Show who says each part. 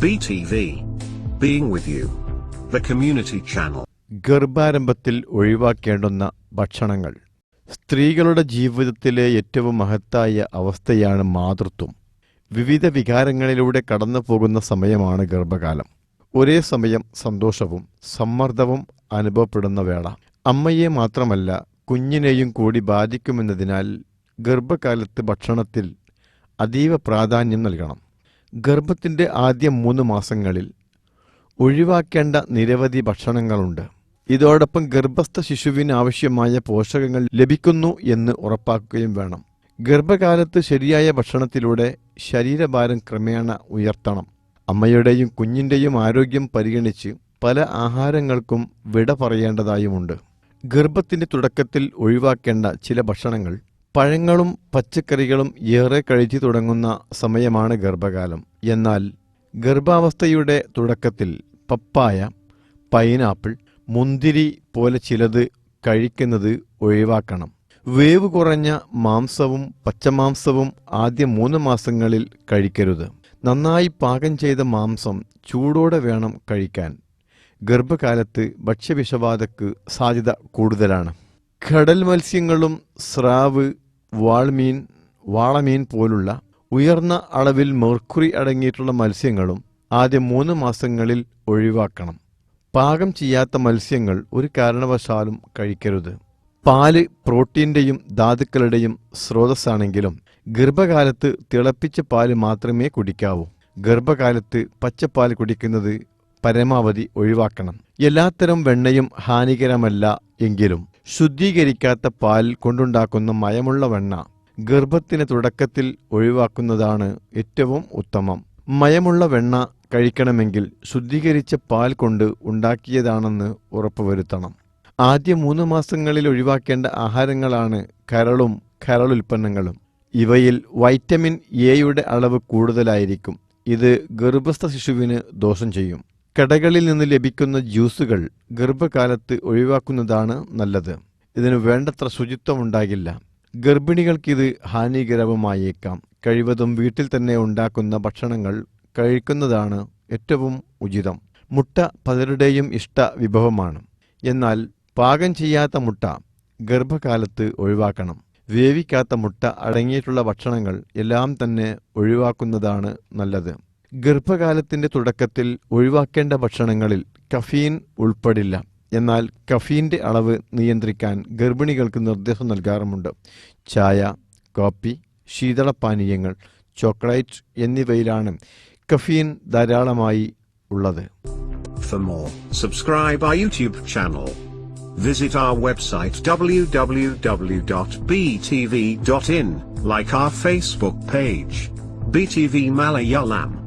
Speaker 1: BTV. Being with you. The community channel.
Speaker 2: ഗർഭാരംഭത്തിൽ ഒഴിവാക്കേണ്ടുന്ന ഭക്ഷണങ്ങൾ സ്ത്രീകളുടെ ജീവിതത്തിലെ ഏറ്റവും മഹത്തായ അവസ്ഥയാണ് മാതൃത്വം വിവിധ വികാരങ്ങളിലൂടെ കടന്നു പോകുന്ന സമയമാണ് ഗർഭകാലം ഒരേ സമയം സന്തോഷവും സമ്മർദ്ദവും അനുഭവപ്പെടുന്ന വേള അമ്മയെ മാത്രമല്ല കുഞ്ഞിനെയും കൂടി ബാധിക്കുമെന്നതിനാൽ ഗർഭകാലത്ത് ഭക്ഷണത്തിൽ അതീവ പ്രാധാന്യം നൽകണം ഗർഭത്തിന്റെ ആദ്യ മൂന്ന് മാസങ്ങളിൽ ഒഴിവാക്കേണ്ട നിരവധി ഭക്ഷണങ്ങളുണ്ട്. ഇതോടൊപ്പം ഗർഭസ്ഥ ശിശുവിന് ആവശ്യമായ പോഷകങ്ങൾ ലഭിക്കുന്നു എന്ന് ഉറപ്പാക്കുകയും വേണം. ഗർഭകാലത്ത് ശരിയായ ഭക്ഷണത്തിലൂടെ ശരീരഭാരം ക്രമേണ ഉയർത്തണം. അമ്മയുടെയും കുഞ്ഞിന്റെയും ആരോഗ്യം പരിഗണിച്ച് പല ആഹാരങ്ങൾക്കും വിട പറയേണ്ടതായുമുണ്ട്. ഗർഭത്തിന്റെ തുടക്കത്തിൽ ഒഴിവാക്കേണ്ട ചില ഭക്ഷണങ്ങൾ പഴങ്ങളും പച്ചക്കറികളും ഏറെ കഴിച്ചു തുടങ്ങുന്ന സമയമാണ് ഗർഭകാലം. എന്നാൽ ഗർഭാവസ്ഥയുടെ തുടക്കത്തിൽ പപ്പായ പൈനാപ്പിൾ മുന്തിരി പോലെ ചിലത് കഴിക്കുന്നത് ഒഴിവാക്കണം. വേവ് കുറഞ്ഞ മാംസവും പച്ചമാംസവും ആദ്യ മൂന്ന് മാസങ്ങളിൽ കഴിക്കരുത്. നന്നായി പാകം ചെയ്ത മാംസം ചൂടോടെ വേണം കഴിക്കാൻ. ഗർഭകാലത്ത് ഭക്ഷ്യവിഷബാധക്ക് സാധ്യത കൂടുതലാണ്. കടൽ മത്സ്യങ്ങളും സ്രാവ് വാൾമീൻ വാളമീൻ പോലുള്ള ഉയർന്ന അളവിൽ മെർക്കുറി അടങ്ങിയിട്ടുള്ള മത്സ്യങ്ങളും ആദ്യ മൂന്ന് മാസങ്ങളിൽ ഒഴിവാക്കണം. പാകം ചെയ്യാത്ത മത്സ്യങ്ങൾ ഒരു കാരണവശാലും കഴിക്കരുത്. പാൽ പ്രോട്ടീന്റെയും ധാതുക്കളുടെയും സ്രോതസ്സാണെങ്കിലും ഗർഭകാലത്ത് തിളപ്പിച്ച പാൽ മാത്രമേ കുടിക്കാവൂ. ഗർഭകാലത്ത് പച്ചപ്പാൽ കുടിക്കുന്നത് പരമാവധി ഒഴിവാക്കണം. എല്ലാത്തരം വെണ്ണയും ഹാനികരമല്ല എങ്കിലും ശുദ്ധീകരിക്കാത്ത പാൽ കൊണ്ടുണ്ടാക്കുന്ന മയമുള്ള വെണ്ണ ഗർഭത്തിന് തുടക്കത്തിൽ ഒഴിവാക്കുന്നതാണ് ഏറ്റവും ഉത്തമം. മയമുള്ള വെണ്ണ കഴിക്കണമെങ്കിൽ ശുദ്ധീകരിച്ച പാൽ കൊണ്ട് ഉണ്ടാക്കിയതാണെന്ന് ഉറപ്പുവരുത്തണം. ആദ്യ മൂന്ന് മാസങ്ങളിൽ ഒഴിവാക്കേണ്ട ആഹാരങ്ങളാണ് കരളും കരളുൽപ്പന്നങ്ങളും ഇവയിൽ വൈറ്റമിൻ എയുടെ അളവ് കൂടുതലായിരിക്കും. ഇത് ഗർഭസ്ഥ ശിശുവിന് ദോഷം ചെയ്യും. കടകളിൽ നിന്ന് ലഭിക്കുന്ന ജ്യൂസുകൾ ഗർഭകാലത്ത് ഒഴിവാക്കുന്നതാണ് നല്ലത്. ഇതിന് വേണ്ടത്ര ശുചിത്വം ഉണ്ടാകില്ല ഗർഭിണികൾക്കിത് ഹാനികരവുമായേക്കാം. കഴിവതും വീട്ടിൽ തന്നെ ഉണ്ടാക്കുന്ന ഭക്ഷണങ്ങൾ കഴിക്കുന്നതാണ് ഏറ്റവും ഉചിതം. മുട്ട പലരുടെയും ഇഷ്ട വിഭവമാണ്. എന്നാൽ പാകം ചെയ്യാത്ത മുട്ട ഗർഭകാലത്ത് ഒഴിവാക്കണം. വേവിക്കാത്ത മുട്ട അടങ്ങിയിട്ടുള്ള ഭക്ഷണങ്ങൾ എല്ലാം തന്നെ ഒഴിവാക്കുന്നതാണ് നല്ലത്. ഗർഭകാലത്തിന്റെ തുടക്കത്തിൽ ഒഴിവാക്കേണ്ട ഭക്ഷണങ്ങളിൽ കഫീൻ ഉൾപ്പെടില്ല എന്നാൽ കഫീന്റെ അളവ് നിയന്ത്രിക്കാൻ ഗർഭിണികൾക്ക് നിർദ്ദേശം നൽകാറുമുണ്ട് ചായ കോപ്പി ശീതളപാനീയങ്ങൾ ചോക്ലേറ്റ് എന്നിവയിലാണ് കഫീൻ ധാരാളമായി ഉള്ളത്
Speaker 1: For more, subscribe our YouTube channel. Visit our website www.btv.in, like our Facebook page. BTV Malayalam.